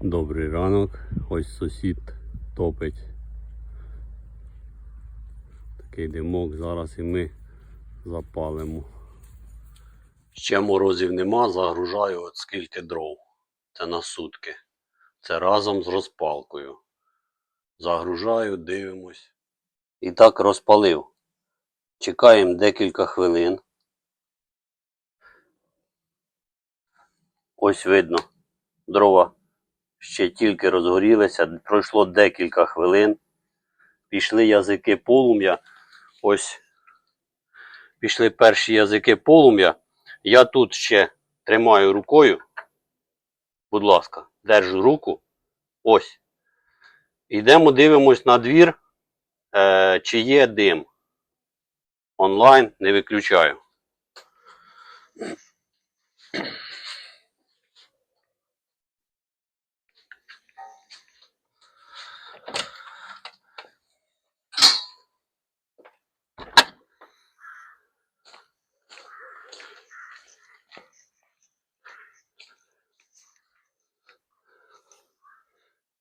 Добрий ранок. Ось сусід топить. Такий димок. Зараз і ми запалимо. Ще морозів нема, загружаю от скільки дров. Це на сутки. Це разом з розпалкою. Загружаю, дивимось. І так розпалив. Чекаємо декілька хвилин. Ось видно, дрова ще тільки розгорілися, пройшло декілька хвилин. Пішли язики полум'я. Ось пішли перші язики полум'я. Я тут ще тримаю рукою. Будь ласка, держу руку. Ось. Йдемо, дивимось на двір, е, чи є дим. Онлайн не виключаю.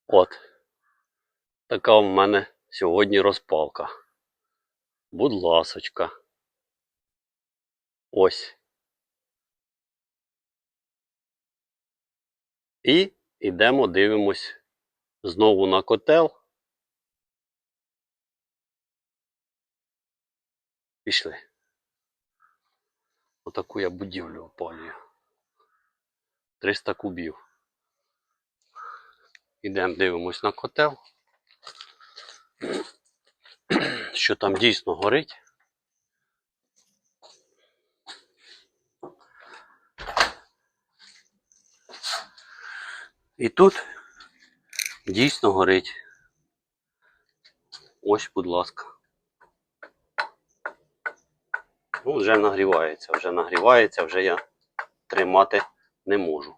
От. Така в мене сьогодні розпалка. Будь ласочка. Ось. І йдемо, дивимось знову на котел. Пішли. Отаку я будівлю опалюю. 300 кубів. Ідемо дивимось на котел. Що там дійсно горить. І тут дійсно горить. Ось, будь ласка. Ну, вже нагрівається, вже нагрівається, вже я тримати не можу.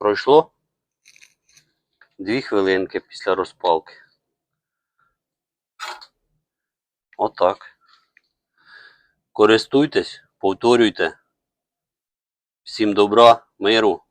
Пройшло дві хвилинки після розпалки. Отак. Користуйтесь, повторюйте. Всім добра, миру